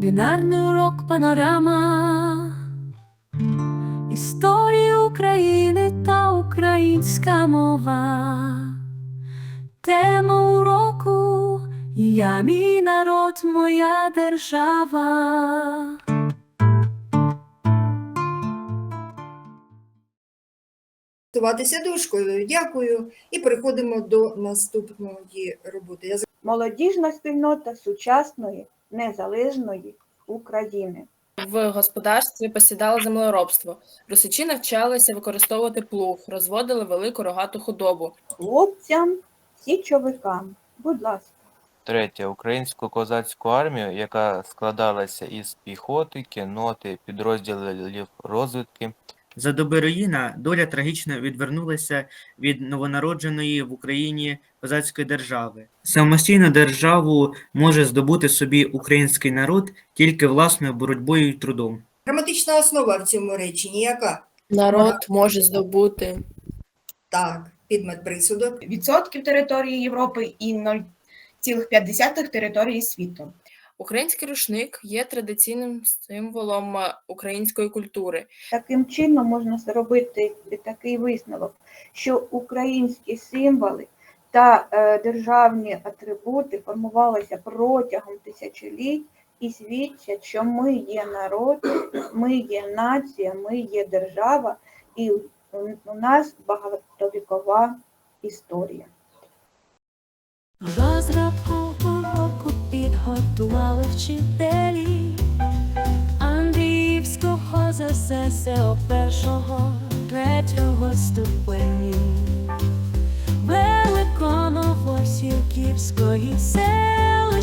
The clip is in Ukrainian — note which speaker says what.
Speaker 1: Кулінарний урок панорама. Історія України та українська мова. Тема уроку Я мій народ, моя держава.
Speaker 2: Готуватися до. Дякую. І переходимо до наступної роботи. Я
Speaker 3: Молодіжна спільнота сучасної незалежної України.
Speaker 4: В господарстві посідало землеробство. Русичі навчалися використовувати плуг, розводили велику рогату худобу.
Speaker 3: Хлопцям, січовикам, будь ласка.
Speaker 5: Третє. Українську козацьку армію, яка складалася із піхоти, кінноти, підрозділів розвідки,
Speaker 6: За доби руїна доля трагічно відвернулася від новонародженої в Україні козацької держави. Самостійну державу може здобути собі український народ тільки власною боротьбою і трудом.
Speaker 2: Граматична основа в цьому реченні яка?
Speaker 4: Народ може здобути
Speaker 2: Так, підмет присудок.
Speaker 7: відсотків території Європи і 0,5 території світу.
Speaker 4: Український рушник є традиційним символом е, української культури.
Speaker 3: Таким чином можна зробити такий висновок, що українські символи та е, державні атрибути формувалися протягом тисячоліть і свідчать, що ми є народ, ми є нація, ми є держава, і у, у нас багатовікова історія.
Speaker 1: Підготували вчителі Андріївського ЗССО першого, третього ступені. Великоновосівківської селі